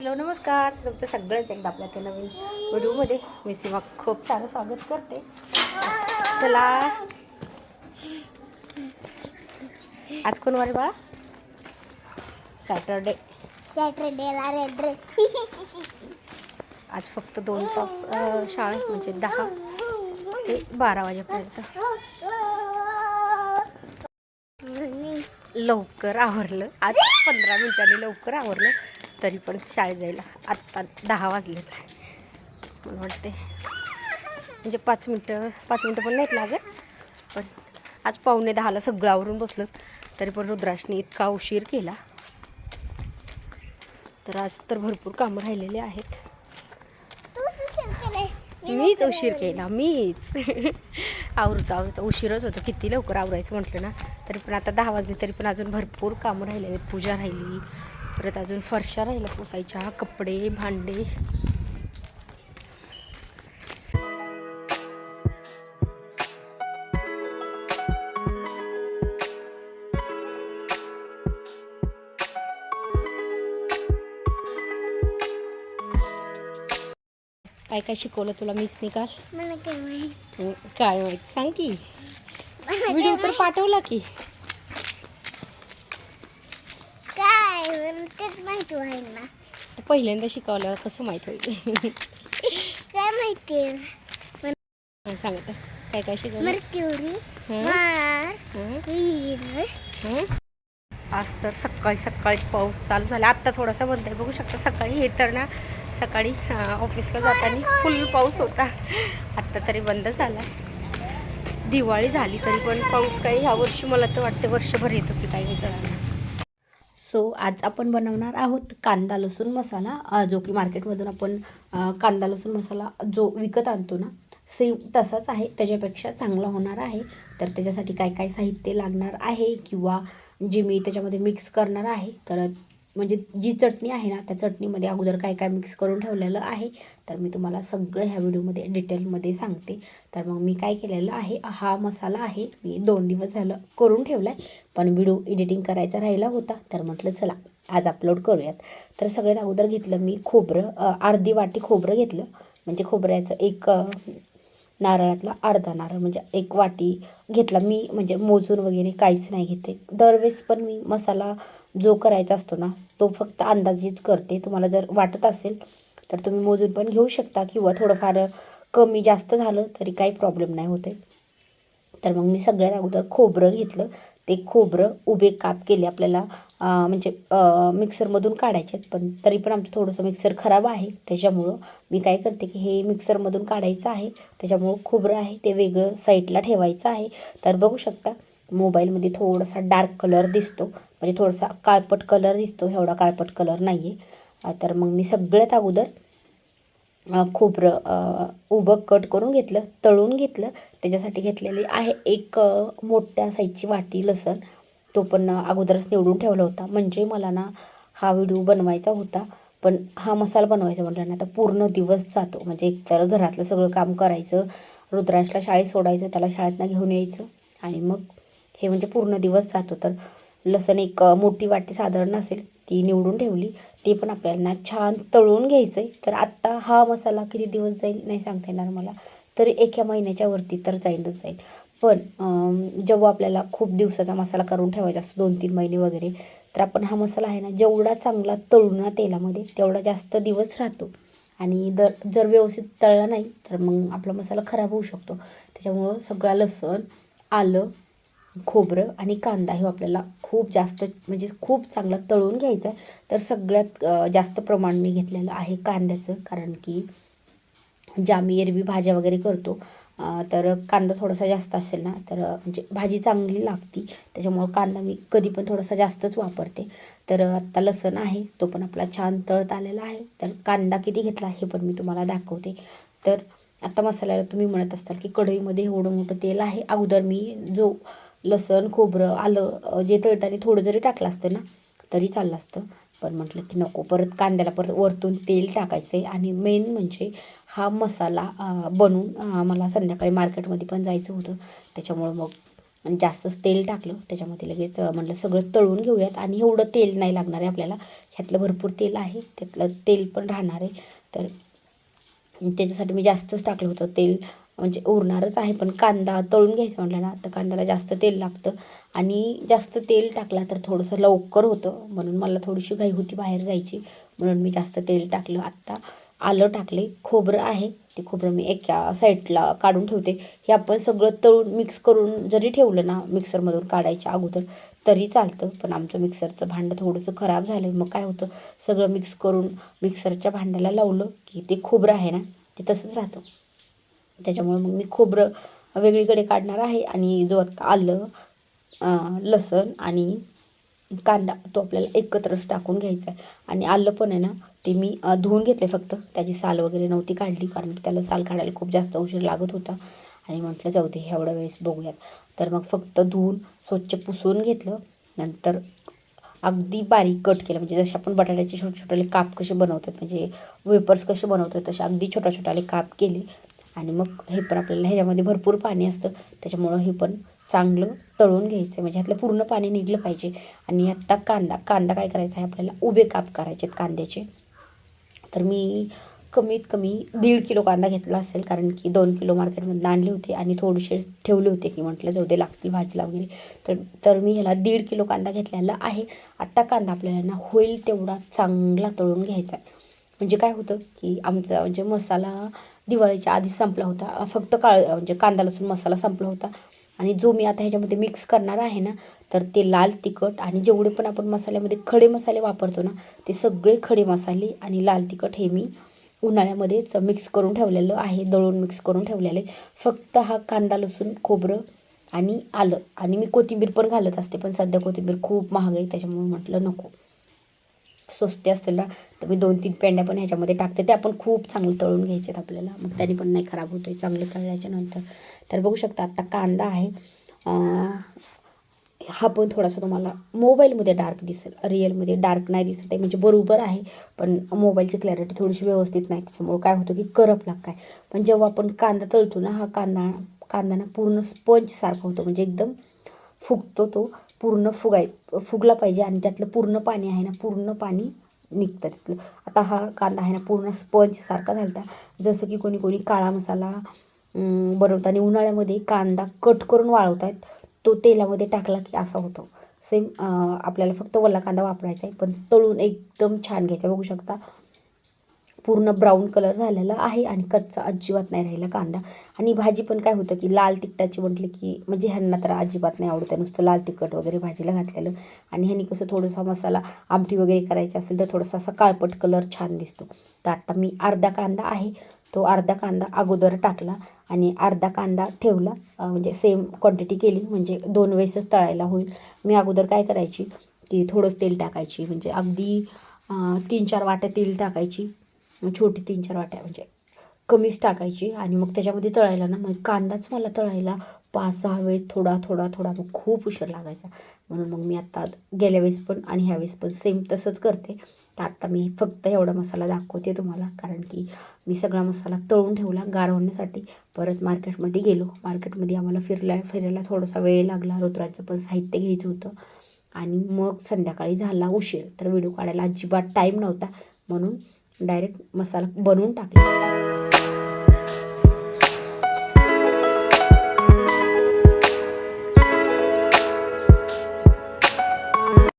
Hello नमस्कार. तुमचं सगळ्यांचं एकदा आपल्या त्या नवीन व्हिडिओमध्ये मी सीमा खूप सारं स्वागत करते. चला. आज कोण वारे बाळा सॅटरडे सॅटर्डेला रेड ड्रेस आज फक्त दोन तास शाळा म्हणजे दहा ते बारा वाजेपर्यंत. लवकर आवरलं. आज पंधरा मिनिटांनी लवकर आवरलं. तरी पण शाळेत जायला आत्ता दहा वाजलेत. मला वाटते म्हणजे पाच मिनटं पाच मिनटं पण नाहीत लागत. पण आज पावणे दहाला सगळं आवरून बसलं. तरी पण रुद्राशने इतका उशीर केला. तर आज तर भरपूर कामं राहिलेली आहेत. मीच उशीर केला मीच. आवरता आवरता. उशीरच होतं. किती लवकर आवरायचं म्हटलं ना. तरी पण आता दहा वाजले तरी पण अजून भरपूर कामं राहिली आहेत. पूजा राहिली परत अजून फरशा राहिल्या पुसायच्या कपडे भांडे. काय काय शिकवलं तुला मिस निकाल? काय माहीत. सांग की. व्हिडिओ तर पाठवला की काय मला तेच माहिती होईल ना. पहिल्यांदा शिकवल्यावर कसं माहीत होईल? काय माहिती? सांग आता. काय काय शिकवलं? मर्क्युरी? आज तर सकाळी सकाळी पाऊस चालू झाला. आत्ता थोडासा बंद आहे. बघू शकता सकाळी हे तर ना सकाळी ऑफिसला जाताना फुल पाऊस होता. आत्ता तरी बंद झाला. दिवाळी झाली तरी पण पाऊस काही ह्या वर्षी मला तर वाटते वर्षभर येतो की काही कळणार सो आज आपण बनवणार आहोत कांदा लसूण मसाला. जो की मार्केटमधून आपण कांदा लसूण मसाला जो विकत आणतो ना सेम तसाच आहे. त्याच्यापेक्षा चांगला होणार आहे. तर त्याच्यासाठी काय काय साहित्य लागणार आहे किंवा जे मी त्याच्यामध्ये मिक्स करणार आहे तर म्हणजे जी चटणी आहे ना त्या चटणीमध्ये अगोदर काय काय मिक्स करून ठेवलेलं आहे तर मी तुम्हाला सगळं ह्या व्हिडिओमध्ये डिटेलमध्ये सांगते. तर मग मी काय केलेलं आहे हा मसाला आहे मी दोन दिवस झालं करून ठेवला आहे पण व्हिडिओ एडिटिंग करायचा राहिला होता तर म्हटलं चला आज अपलोड करूयात. तर सगळ्यात अगोदर घेतलं मी खोबरं अर्धी वाटी खोबरं घेतलं म्हणजे खोबऱ्याचं एक नारळातला अर्धा नारळ म्हणजे एक वाटी घेतला मी म्हणजे मोजून वगैरे काहीच नाही घेते दरवेळेस पण मी मसाला जो करायचा असतो ना तो फक्त अंदाजीच करते. तुम्हाला जर वाटत असेल तर तुम्ही मोजून पण घेऊ शकता किंवा थोडंफार कमी जास्त झालं तरी काही प्रॉब्लेम नाही होते तर मग मी सगळ्यात अगोदर खोबरं घेतलं. ते खोबरं उभे काप केले आपल्याला म्हणजे मिक्सरमधून काढायचे आहेत. पण तरी पण आमचं थोडंसं मिक्सर खराब आहे. त्याच्यामुळं मी काय करते की हे मिक्सरमधून काढायचं आहे. त्याच्यामुळं खोबरं आहे ते वेगळं साईडला ठेवायचं आहे. तर बघू शकता मोबाईलमध्ये थोडासा डार्क कलर दिसतो. म्हणजे थोडासा काळपट कलर दिसतो एवढा काळपट कलर नाही आहे तर मग मी सगळ्यात अगोदर खोबरं उभं कट करून घेतलं तळून घेतलं. त्याच्यासाठी घेतलेली आहे एक मोठ्या साईजची वाटी लसण. तो पण अगोदरच निवडून ठेवला होता. म्हणजे मला ना हा व्हिडिओ बनवायचा होता. पण हा मसाला बनवायचा म्हटलं ना तर पूर्ण दिवस जातो. म्हणजे एकतर घरातलं सगळं काम करायचं रुद्रांशला शाळेत सोडायचं त्याला शाळेतनं घेऊन यायचं. आणि मग हे म्हणजे पूर्ण दिवस जातो. तर लसण एक मोठी वाटी साधारण असेल ती निवडून ठेवली. ती पण आपल्याला ना छान तळून घ्यायचं आहे तर आत्ता हा मसाला किती दिवस जाईल नाही सांगता येणार मला. तर एका महिन्याच्या वरती तर जाईलच जाईल. पण जेव्हा आपल्याला खूप दिवसाचा मसाला करून ठेवायचा असतो दोन तीन महिने वगैरे तर आपण हा मसाला आहे ना जेवढा चांगला तळून ना तेलामध्ये तेवढा जास्त दिवस राहतो. आणि दर जर व्यवस्थित तळला नाही तर मग आपला मसाला खराब होऊ शकतो. त्याच्यामुळं सगळा लसण आलं खोबरं आणि कांदा हे आपल्याला खूप जास्त म्हणजे खूप चांगला तळून घ्यायचा आहे तर सगळ्यात जास्त प्रमाण मी घेतलेलं आहे कांद्याचं. कारण की ज्या आम्ही एरवी भाज्या वगैरे करतो तर कांदा थोडासा जास्त असेल ना तर म्हणजे भाजी चांगली लागती. त्याच्यामुळं कांदा मी कधी पण थोडासा जास्तच वापरते. तर आत्ता लसण आहे तो पण आपला छान तळत आलेला आहे. तर कांदा किती घेतला हे पण मी तुम्हाला दाखवते. तर आत्ता मसाल्याला तुम्ही म्हणत असताल की कढईमध्ये एवढं मोठं तेल आहे. अगोदर मी जो लसण खोबरं आलं जे तळताना थोडं जरी टाकलं असतं ना तरी चाललं असतं. पण म्हटलं की नको परत कांद्याला परत वरतून तेल टाकायचं आहे. आणि मेन म्हणजे हा मसाला बनवून मला संध्याकाळी मार्केटमध्ये पण जायचं होतं. त्याच्यामुळं मग आणि जास्तच तेल टाकलं. त्याच्यामध्ये लगेच म्हटलं सगळं तळून घेऊयात. आणि एवढं तेल नाही लागणार आहे आपल्याला. ह्यातलं भरपूर तेल आहे. त्यातलं तेल पण राहणार आहे. तर त्याच्यासाठी मी जास्तच टाकलं होतं तेल. म्हणजे उरणारच आहे पण कांदा तळून घ्यायचा म्हटलं ना तर कांद्याला जास्त तेल लागतं. आणि जास्त तेल टाकला तर थोडंसं लवकर होतं. म्हणून मला थोडीशी घाई होती बाहेर जायची. म्हणून मी जास्त तेल टाकलं. आत्ता आलं टाकले खोबरं आहे. ते खोबरं मी एका साईडला काढून ठेवते. हे आपण सगळं तळून मिक्स करून जरी ठेवलं ना मिक्सरमधून काढायच्या अगोदर तरी चालतं. पण आमचं मिक्सरचं भांडं थोडंसं खराब झालं मग काय होतं? सगळं मिक्स करून मिक्सरच्या भांड्याला लावलं की ते खोबरं आहे ना ते तसंच राहतं. त्याच्यामुळे मग मी खोबरं वेगळीकडे काढणार आहे आणि जो आत्ता आलं लसण आणि कांदा तो आपल्याला एकत्रच टाकून घ्यायचा आहे आणि आलं पण आहे ना ते मी धुवून घेतले फक्त. त्याची साल वगैरे नव्हती काढली कारण की त्याला साल काढायला खूप जास्त उशीर लागत होता. आणि म्हटलं जाऊ दे एवढ्या वेळेस बघूयात. तर मग फक्त धुवून स्वच्छ पुसून घेतलं. नंतर अगदी बारीक कट केलं. म्हणजे जसे आपण बटाट्याचे छोटे छोटेले काप कसे बनवतात म्हणजे वेपर्स कसे बनवतात तसे अगदी छोट्या छोट्याले काप केले. आणि मग हे पण आपल्याला ह्याच्यामध्ये भरपूर पाणी असतं. त्याच्यामुळं हे पण चांगलं तळून घ्यायचं. म्हणजे ह्यातलं पूर्ण पाणी निघलं पाहिजे. आणि आत्ता कांदा कांदा काय करायचा आहे? आपल्याला उभे काप करायचे आहेत कांद्याचे. तर मी कमीत कमी दीड किलो कांदा घेतला असेल कारण की दोन किलो मार्केटमधून आणले होते आणि थोडेसे ठेवले होते की म्हटलं जाऊ दे लागतील भाजीला वगैरे. तर तर मी ह्याला दीड किलो कांदा घेतलेला आहे. आत्ता कांदा आपल्याला ना होईल तेवढा चांगला तळून घ्यायचा आहे. म्हणजे काय होतं की आमचा म्हणजे मसाला दिवाळीच्या आधीच संपला होता. फक्त काळ म्हणजे कांदा लसूण मसाला संपला होता. आणि जो मी आता ह्याच्यामध्ये मिक्स करणार आहे ना तर ते लाल तिखट आणि जेवढे पण आपण मसाल्यामध्ये खडे मसाले वापरतो ना ते सगळे खडे मसाले आणि लाल तिखट हे मी उन्हाळ्यामध्येच मिक्स करून ठेवलेलं आहे दळून मिक्स करून ठेवलेलं आहे. फक्त हा कांदा लसूण खोबरं आणि आलं. आणि मी कोथिंबीर पण घालत असते पण सध्या कोथिंबीर खूप महाग आहे त्याच्यामुळे म्हटलं नको. स्वस्ती असेल ना तर मी दोन तीन पेंड्या पण ह्याच्यामध्ये टाकते. ते आपण खूप चांगलं तळून घ्यायचे आपल्याला. मग त्याने पण नाही खराब होतो आहे तळल्याच्या नंतर. तर बघू शकता आत्ता कांदा आहे. हा पण थोडासा तुम्हाला मोबाईलमध्ये डार्क दिसेल रिअलमध्ये डार्क नाही दिसत आहे म्हणजे बरोबर आहे पण मोबाईलची क्लॅरिटी थोडीशी व्यवस्थित नाही त्याच्यामुळे काय होतं की करपला काय पण जेव्हा आपण कांदा तळतो ना हा कांदा कांदा ना पूर्ण स्पंजसारखा होतो म्हणजे एकदम फुगतो तो पूर्ण फुगाय फुगला पाहिजे आणि त्यातलं पूर्ण पाणी आहे ना पूर्ण पाणी निघतं तिथलं आता हा कांदा आहे ना पूर्ण स्पंजसारखा झाला जसं की कोणी कोणी काळा मसाला बनवताना उन्हाळ्यामध्ये कांदा कट करून वाळवतात. तो तेलामध्ये टाकला की असा होतो. सेम आपल्याला फक्त वल्ला कांदा वापरायचा आहे पण तळून एकदम छान घ्यायचा. बघू शकता पूर्ण ब्राऊन कलर झालेला आहे आणि कच्चा अजिबात नाही राहिला कांदा. आणि भाजी पण काय होतं की लाल तिखटाची म्हटलं की म्हणजे ह्यांना तर अजिबात नाही आवडतं. नुसतं लाल तिखट वगैरे भाजीला घातलेलं. आणि ह्यांनी कसं थोडंसा मसाला आमटी वगैरे करायची असेल तर थोडासा असा काळपट कलर छान दिसतो. तर आता मी अर्धा कांदा आहे तो अर्धा कांदा अगोदर टाकला. आणि अर्धा कांदा ठेवला. म्हणजे सेम क्वांटिटी केली. म्हणजे दोन वेळेसच तळायला होईल. मी अगोदर काय करायची? की थोडंच तेल टाकायची. म्हणजे अगदी तीन चार वाट्या तेल टाकायची. छोटी तीन चार वाट्या. म्हणजे कमीच टाकायची. आणि मग त्याच्यामध्ये तळायला ना मग कांदाच मला तळायला पाच सहा वेळेस थोडा थोडा थोडा. मग खूप उशीर लागायचा. म्हणून मग मी आत्ता गेल्या वेळेस पण आणि ह्या वेळेस पण सेम तसंच करते. तर आत्ता मी फक्त एवढा मसाला दाखवते तुम्हाला कारण की मी सगळा मसाला तळून ठेवला गार होण्यासाठी. परत मार्केटमध्ये गेलो. मार्केटमध्ये आम्हाला फिरला फिरायला थोडासा वेळ लागला. रुद्राचं पण साहित्य घ्यायचं होतं. आणि मग संध्याकाळी झाला उशीर. तर व्हिडिओ काढायला अजिबात टाईम नव्हता. म्हणून डायरेक्ट मसाला बनवून टाकला.